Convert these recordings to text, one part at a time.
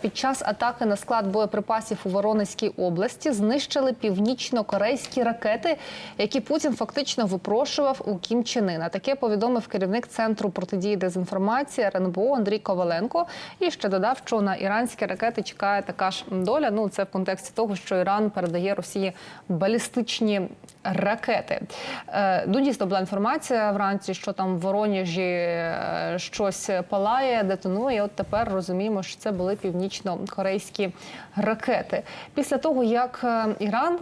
Під час атаки на склад боєприпасів у Воронезькій області знищили північно-корейські ракети, які Путін фактично випрошував у Кім Чен Ына. Таке повідомив керівник центру протидії дезінформації РНБО Андрій Коваленко. І ще додав, що на іранські ракети чекає така ж доля. Ну це в контексті того, що Іран передає Росії балістичні ракети. Е, Ну, дійсно була інформація вранці, що там в Воронежі е, щось палає, детонує. От тепер розуміємо, що це були північно-корейські ракети. Після того, як е, Іран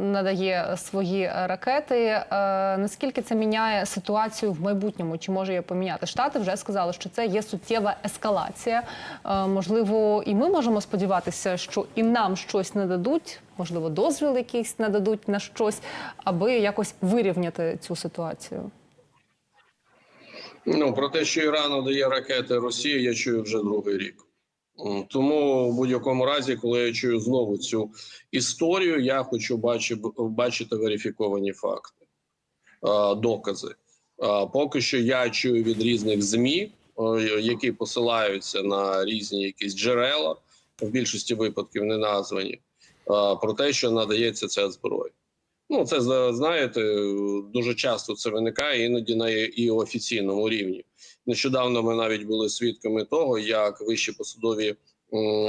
надає свої ракети, е, наскільки це міняє ситуацію в майбутньому? Чи може її поміняти? Штати вже сказали, що це є суттєва ескалація. Е, Можливо, і ми можемо сподіватися, що і нам щось не дадуть. Можливо, дозвіл якийсь нададуть на щось, аби якось вирівняти цю ситуацію. Ну про те, що Іран дає ракети Росії, я чую вже другий рік. Тому в будь-якому разі, коли я чую знову цю історію, я хочу бачи, бачити верифіковані факти, докази. Поки що я чую від різних змі, які посилаються на різні якісь джерела, в більшості випадків не названі, про те, що надається ця зброя. Ну, це зна- знаєте, дуже часто це виникає іноді на і офіційному рівні. Нещодавно ми навіть були свідками того, як вищі посадові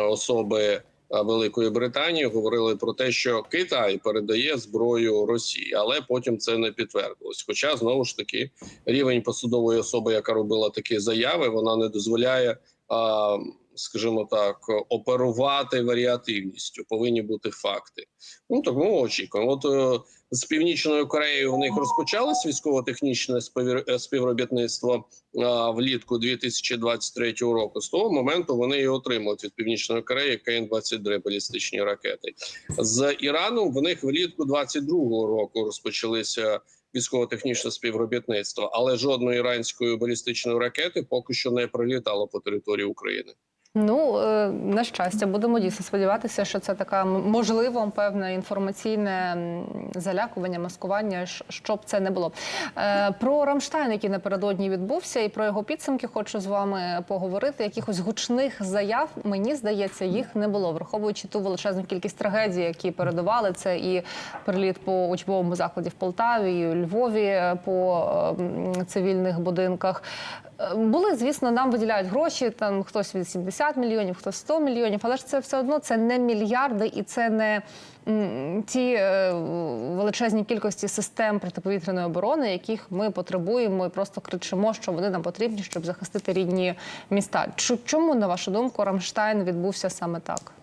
особи Великої Британії говорили про те, що Китай передає зброю Росії, але потім це не підтвердилось. Хоча знову ж таки рівень посадової особи, яка робила такі заяви, вона не дозволяє. Скажімо так, оперувати варіативністю, повинні бути факти. Ну тому очікуємо. От е, з північною Кореєю в них розпочалось військово-технічне е, співробітництво а, влітку 2023 року. З того моменту вони і отримують від північної Кореї КН-22 балістичні ракети. З Іраном в них влітку 22 року розпочалися військово-технічне співробітництво, але жодної іранської балістичної ракети поки що не прилітало по території України. Ну е, на щастя, будемо дійсно сподіватися, що це така можливо певне інформаційне залякування, маскування, щоб це не було. Е, Про Рамштайн, який напередодні відбувся, і про його підсумки хочу з вами поговорити. Якихось гучних заяв мені здається, їх не було, враховуючи ту величезну кількість трагедій, які передавали це і приліт по учбовому закладі в Полтаві, і у Львові е, по цивільних будинках. Е, Були, звісно, нам виділяють гроші. Там хтось 80 мільйонів, хтось 100 мільйонів, але ж це все одно це не мільярди, і це не ті е, величезні кількості систем протиповітряної оборони, яких ми потребуємо, і просто кричимо, що вони нам потрібні, щоб захистити рідні міста. Чому, на вашу думку, Рамштайн відбувся саме так?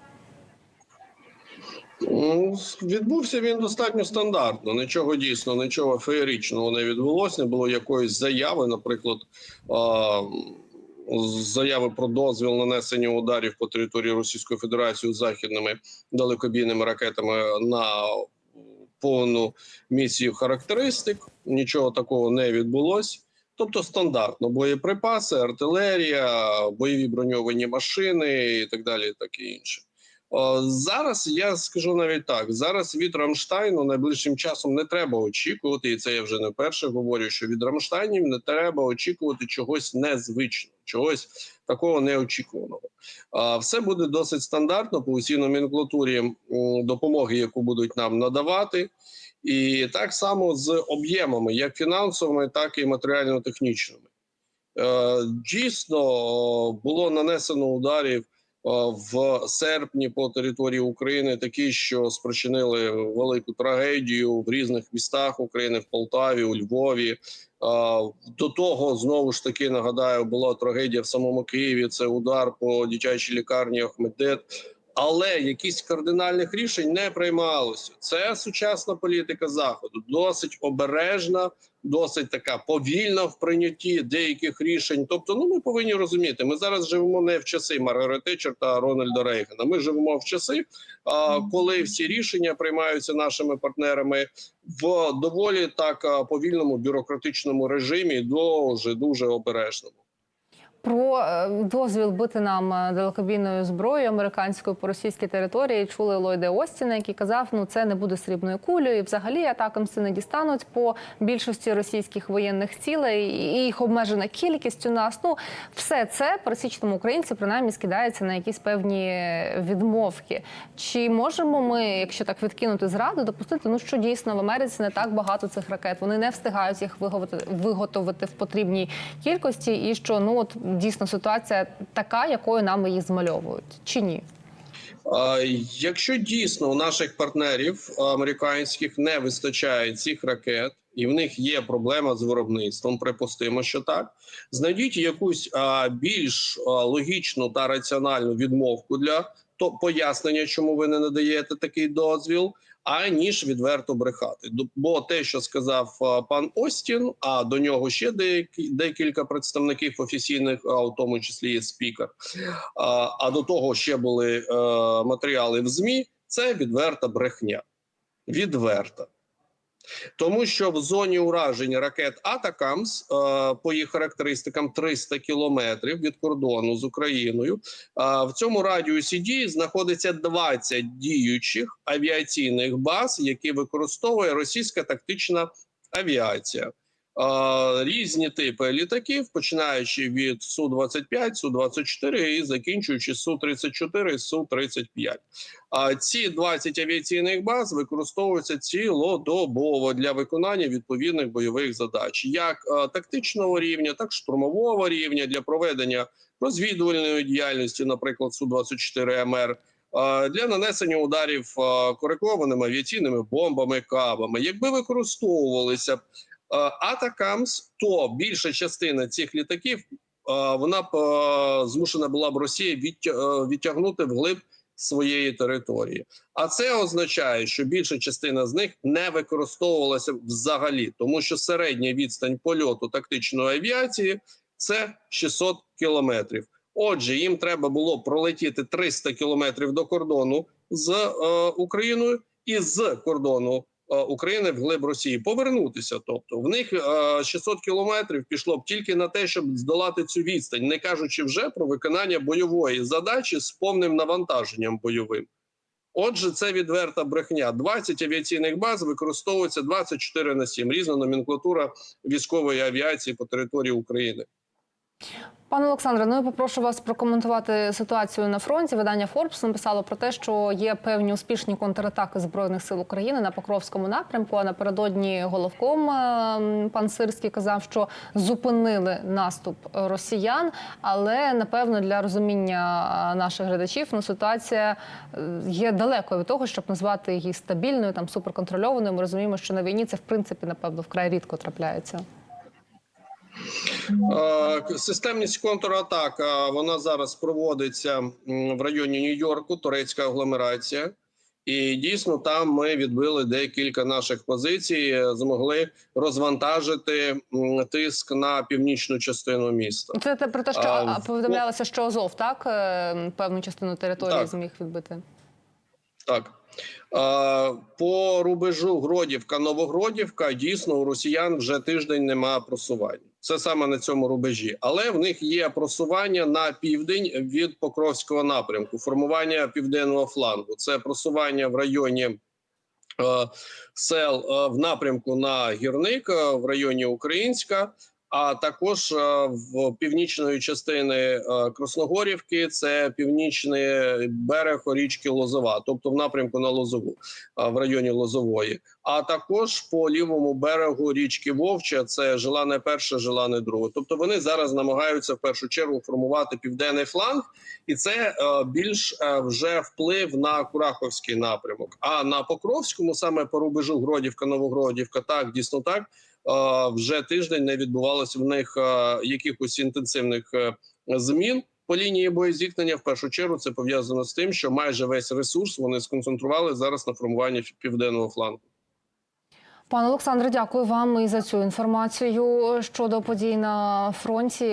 Ну, Відбувся він достатньо стандартно. Нічого дійсно, нічого феєричного не відбулося. Не було якоїсь заяви, наприклад, заяви про дозвіл нанесення ударів по території Російської Федерації західними далекобійними ракетами на повну місію характеристик. Нічого такого не відбулося. Тобто стандартно боєприпаси, артилерія, бойові броньовані машини і так далі, і таке інше. О, Зараз я скажу навіть так: зараз від Рамштайну найближчим часом не треба очікувати, і це я вже не вперше говорю. Що від Рамштайнів не треба очікувати чогось незвичного, чогось такого неочікуваного. А все буде досить стандартно по усій номенклатурі допомоги, яку будуть нам надавати. І так само з об'ємами, як фінансовими, так і матеріально-технічними. Е, Дійсно було нанесено ударів в серпні по території України, такі, що спричинили велику трагедію в різних містах України, в Полтаві, у Львові. Е, До того знову ж таки нагадаю, була трагедія в самому Києві. Це удар по дитячій лікарні Ахмедет. Але якісь кардинальних рішень не приймалося. Це сучасна політика заходу, досить обережна, досить така повільна в прийнятті деяких рішень. Тобто, ну ми повинні розуміти, ми зараз живемо не в часи Маргарет Тетчер та Рональда Рейгана. Ми живемо в часи, коли всі рішення приймаються нашими партнерами в доволі так повільному бюрократичному режимі, дуже дуже обережному. Про е, дозвіл бити нам е, далекобійною зброєю американською по російській території чули Ллойда Остіна, який казав, ну це не буде срібною кулею. І взагалі атакамси не дістануть по більшості російських воєнних цілей і їх обмежена кількість у нас. Ну все це пересічному українці принаймні скидається на якісь певні відмовки. Чи можемо ми, якщо так відкинути зраду, допустити, ну що дійсно в Америці не так багато цих ракет, вони не встигають їх виготовити, виготовити в потрібній кількості, і що ну от дійсно ситуація така, якою нам її змальовують, чи ні? Якщо дійсно у наших партнерів американських не вистачає цих ракет, і в них є проблема з виробництвом, припустимо, що так, знайдіть якусь більш логічну та раціональну відмовку для то пояснення, чому ви не надаєте такий дозвіл. Аніж відверто брехати, бо те, що сказав пан Остін, а до нього ще декілька представників офіційних, а у тому числі і спікер, а, а до того ще були е, матеріали в ЗМІ. Це відверта брехня. Відверта. Тому що в зоні ураження ракет Атакамс е, по їх характеристикам 300 кілометрів від кордону з Україною. е, в цьому радіусі дії знаходиться 20 діючих авіаційних баз, які використовує російська тактична авіація. Е, різні типи літаків, починаючи від су 25 су 24 і закінчуючи су 34 су 35 А ці 20 авіаційних баз використовуються цілодобово для виконання відповідних бойових задач, як е, тактичного рівня, так і штурмового рівня для проведення розвідувальної діяльності, наприклад, су 24 МР. Для нанесення ударів е, коригованими авіаційними бомбами, кабами, якби використовувалися б Атакамс, то більша частина цих літаків е, вона б е, змушена була б Росія е, відтягнути вглиб своєї території. А це означає, що більша частина з них не використовувалася взагалі, тому що середня відстань польоту тактичної авіації це 600 кілометрів. Отже, їм треба було пролетіти 300 кілометрів до кордону з е, Україною і з кордону е, України в глиб Росії повернутися. Тобто в них е, 600 кілометрів пішло б тільки на те, щоб здолати цю відстань, не кажучи вже про виконання бойової задачі з повним навантаженням бойовим. Отже, це відверта брехня. 20 авіаційних баз використовується 24 на 7. Різна номенклатура військової авіації по території України. Пане Олександре, ну я попрошу вас прокоментувати ситуацію на фронті. Видання Forbes написало про те, що є певні успішні контратаки збройних сил України на Покровському напрямку. А напередодні головком е, пан Сирський казав, що зупинили наступ росіян. Але напевно для розуміння наших глядачів ну ситуація е, є далекою від того, щоб назвати її стабільною, там суперконтрольованою. Ми розуміємо, що на війні це в принципі напевно вкрай рідко трапляється. Е, Системність контратак е, вона зараз проводиться в районі Нью-Йорку, турецька агломерація. І дійсно там ми відбили декілька наших позицій, е, змогли розвантажити тиск на північну частину міста. Це те про те, що А, повідомлялося, що Азов так певну частину території Так. зміг відбити. Так. По рубежу Гродівка, Новогродівка дійсно у росіян вже тиждень немає просування. Це саме на цьому рубежі, але в них є просування на південь від Покровського напрямку, формування південного флангу. Це просування в районі е, сел е, в напрямку на гірник е, в районі Українська. А також е, в північної частини е, Красногорівки це північний берег річки Лозова, тобто в напрямку на Лозову, е, в районі Лозової. А також по лівому берегу річки Вовча це Желане перше, Желане друге. Тобто вони зараз намагаються в першу чергу формувати південний фланг, і це більш вже вплив на Кураховський напрямок. А на Покровському, саме по рубежу Гродівка, Новогродівка, так дійсно так. Е, вже тиждень не відбувалося в них е, якихось інтенсивних е, змін по лінії боєзіткнення. В першу чергу це пов'язано з тим, що майже весь ресурс вони сконцентрували зараз на формуванні південного флангу. Пане Олександре, дякую вам і за цю інформацію щодо подій на фронті.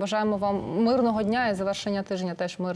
Бажаємо вам мирного дня і завершення тижня теж мирного.